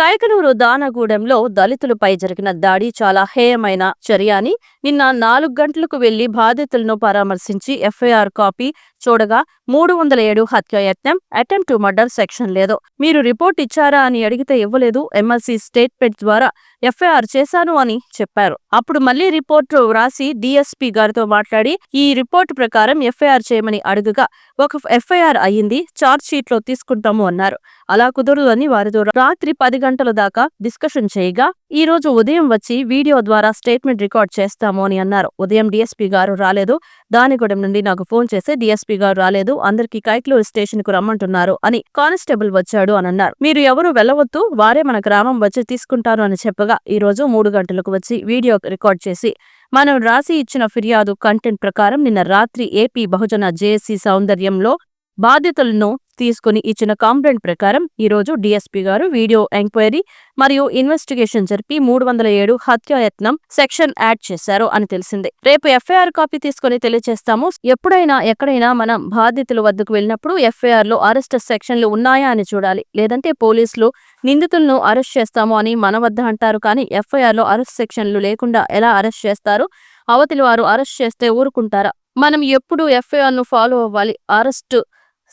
కైకనూరు దానగూడెంలో దళితులపై జరిగిన దాడి చాలా హేయమైన చర్య అని నిన్న నాలుగు గంటలకు వెళ్ళి బాధితులను పరామర్శించి ఎఫ్ఐఆర్ కాపీ చూడగా మూడు వందల ఏడు హత్యాయత్నం అటెంప్ట్ టు మర్డర్ సెక్షన్ లేదు. మీరు రిపోర్ట్ ఇచ్చారా అని అడిగితే ఇవ్వలేదు. ఎమ్మెల్సీ స్టేట్మెంట్ ద్వారా ఎఫ్ఐఆర్ చేశాను అని చెప్పారు. అప్పుడు మళ్ళీ రిపోర్ట్ వ్రాసి డీఎస్పీ గారితో మాట్లాడి ఈ రిపోర్ట్ ప్రకారం ఎఫ్ఐఆర్ చేయమని అడుగగా ఒక ఎఫ్ఐఆర్ అయ్యింది చార్జ్ షీట్లో తీసుకుంటాము అన్నారు. అలా కుదరదు అని వారితో రాత్రి పది గంటల దాకా డిస్కషన్ చేయగా ఈ రోజు ఉదయం వచ్చి వీడియో ద్వారా స్టేట్మెంట్ రికార్డ్ చేస్తాము అని అన్నారు. ఉదయం డిఎస్పీ గారు రాలేదు దానిగూడెం నుండి నాకు ఫోన్ చేసి డిఎస్పీ గారు రాలేదు అందరికీ కైక్లూరు స్టేషన్కు రమ్మంటున్నారు అని కానిస్టేబుల్ వచ్చాడు అని అన్నారు. మీరు ఎవరు వెళ్ళవద్దు వారే మన గ్రామం వచ్చి తీసుకుంటారు అని చెప్పగా ఈ రోజు మూడు గంటలకు వచ్చి వీడియో రికార్డ్ చేసి మనం రాసి ఇచ్చిన ఫిర్యాదు కంటెంట్ ప్రకారం నిన్న రాత్రి ఏపీ బహుజన జేఏసీ సౌందర్యంలో బాధితులను తీసుకుని ఇచ్చిన కాంప్లైంట్ ప్రకారం ఈరోజు డీఎస్పీ గారు వీడియో ఎంక్వైరీ మరియు ఇన్వెస్టిగేషన్ జరిపి మూడు వందల ఏడు హత్యాయత్నం సెక్షన్ యాడ్ చేశారు అని తెలిసింది. రేపు ఎఫ్ఐఆర్ కాపీ తీసుకుని తెలియజేస్తాము ఎప్పుడైనా ఎక్కడైనా మనం బాధితుల వద్దకు వెళ్ళినప్పుడు ఎఫ్ఐఆర్లో అరెస్ట్ సెక్షన్లు ఉన్నాయా అని చూడాలి. లేదంటే పోలీసులు నిందితులను అరెస్ట్ చేస్తాము అని మన వద్ద అంటారు కానీ ఎఫ్ఐఆర్లో అరెస్ట్ సెక్షన్లు లేకుండా ఎలా అరెస్ట్ చేస్తారు? అవతలి వారు అరెస్ట్ చేస్తే ఊరుకుంటారా? మనం ఎప్పుడు ఎఫ్ఐఆర్ను ఫాలో అవ్వాలి? అరెస్ట్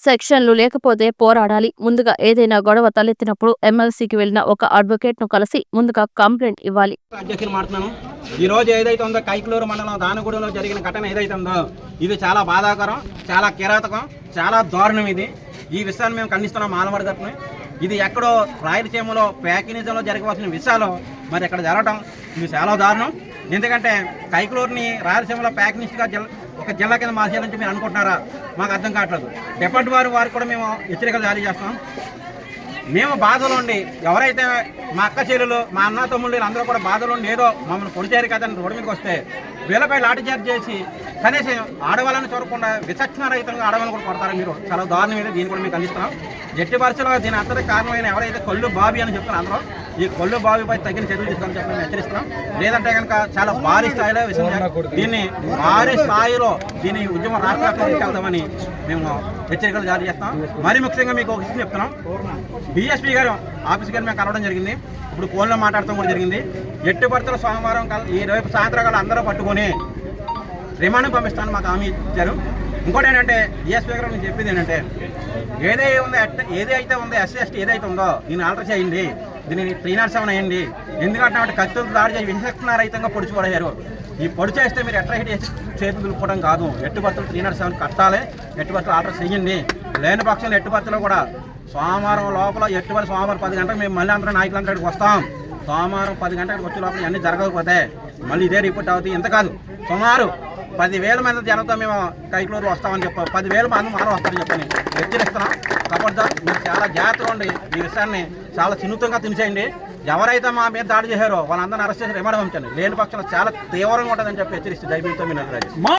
సెక్షన్లు లేకపోతే పోరాడాలి. ముందుగా ఏదైనా గొడవ తలెత్తినప్పుడు ఎమ్మెల్సీకి వెళ్ళిన ఒక అడ్వకేట్ను కలిసి ముందుగా కంప్లైంట్ ఇవ్వాలి. అధ్యక్షులు మాట్లాడుతున్నాను ఈ రోజు ఏదైతే ఉందో కైకలూరు మండలం దానగూడెంలో జరిగిన ఘటన ఏదైతే ఉందో ఇది చాలా బాధాకరం చాలా కిరాతకం చాలా దారుణం ఇది. ఈ విషయాన్ని మేము ఖండిస్తున్నాం మాలవాడి తరఫున ఇది ఎక్కడో రాయలసీమలో ప్యాకినిజంలో జరగవలసిన విషయాలు మరి ఇక్కడ జరగడం ఇది చాలా దారుణం. ఎందుకంటే కైకలూరుని రాయలసీమలో ప్యాకినిస్ట్గా జిల్లా ఒక జిల్లా కింద మార్చేయాలని మీరు అనుకుంటున్నారా? మాకు అర్థం కావట్లేదు. డిపార్ట్ వారు వారికి కూడా మేము హెచ్చరికలు జారీ చేస్తాం మేము బాధలో ఉండి ఎవరైతే మా అక్క చెల్లెలు మా అన్న తమ్ముళ్ళు వీళ్ళందరూ కూడా బాధలో ఉండి ఏదో మమ్మల్ని పొడిచారు కదా రోడ్డు మీదకి వస్తే వీళ్ళపై లాఠీచార్జ్ చేసి కనీసం ఆడవాళ్ళని చూడకుండా విచక్షణ రహితంగా ఆడవాళ్ళని కూడా కొడతారు మీరు చాలా దారుణం ఇది దీన్ని కూడా మీకు అందిస్తున్నాం. జట్టి పరిస్థితుల్లో దీని అంతటి కారణమైన ఎవరైతే కళ్ళు బాబీ అని చెప్తున్నారు అందరూ ఈ కొల్లు బావిపై తగిన చర్యలు తీసుకోవాలని చెప్పి మేము హెచ్చరిస్తున్నాం. లేదంటే కనుక చాలా భారీ స్థాయిలో విషయం దీన్ని భారీ స్థాయిలో దీని ఉద్యమం రాష్ట్ర మేము హెచ్చరికలు జారీ చేస్తాం మరి ముఖ్యంగా మీకు ఒక విషయం చెప్తున్నాం. బీఎస్పీ గారు ఆఫీస్ గారు మేము కలవడం జరిగింది. ఇప్పుడు ఫోన్లో మాట్లాడటం కూడా జరిగింది. ఎట్టు భర్తలు సోమవారం ఈ రేపు సాయంత్రం అందరూ పట్టుకొని రిమాండ్ పంపిస్తాను మాకు హామీ ఇచ్చారు. ఇంకోటి ఏంటంటే డిఎస్పీ గారు నేను చెప్పింది ఏంటంటే ఏదైతే ఉందో ఏదైతే ఉందో ఎస్సీ ఎస్టీ ఏదైతే ఉందో దీన్ని ఆల్టర్ చేయండి. దీనిని త్రీ నాట్ సెవెన్ ఎందుకంటే అంటే కత్తులు దాడి చేసి విశక్తన రహితంగా పొడిచి ఈ పొడి చేస్తే మీరు ఎట్లా హిట్ చేతులు దులుపుకోవడం కాదు. ఎట్టు భర్తలు త్రీ నాట్ సెవెన్ కట్టాలి. ఎట్టు ఆర్డర్ చేయండి. లేని పక్షంలో ఎట్టుబర్తలో కూడా సోమవారం లోపల ఎట్టుబడి సోమవారం పది గంటలకు మేము మళ్ళీ అందరం నాయకులందరికీ వస్తాం. సోమవారం పది గంటలకు వచ్చే లోపల ఇవన్నీ జరగకపోతే మళ్ళీ ఇదే రిపోర్ట్ అవుతాయి. ఎంత కాదు. సుమారు పదివేల మంది జనంతో మేము కైకులూరు వస్తామని చెప్పాం. పదివేల మంది మనం వస్తామని చెప్పని హెచ్చరిస్తున్నాం కాబట్టి మీరు చాలా జాగ్రత్తగా ఉండి ఈ విషయాన్ని చాలా చిన్నుతంగా తినిచేయండి ఎవరైతే మా మీద దాడి చేశారో వాళ్ళందరినీ అరెస్ట్ చేసి రిమాండ్ పంపించండి లేని పక్షంలో చాలా తీవ్రంగా ఉంటుందని చెప్పి హెచ్చరిస్తే దయచేసి మీరు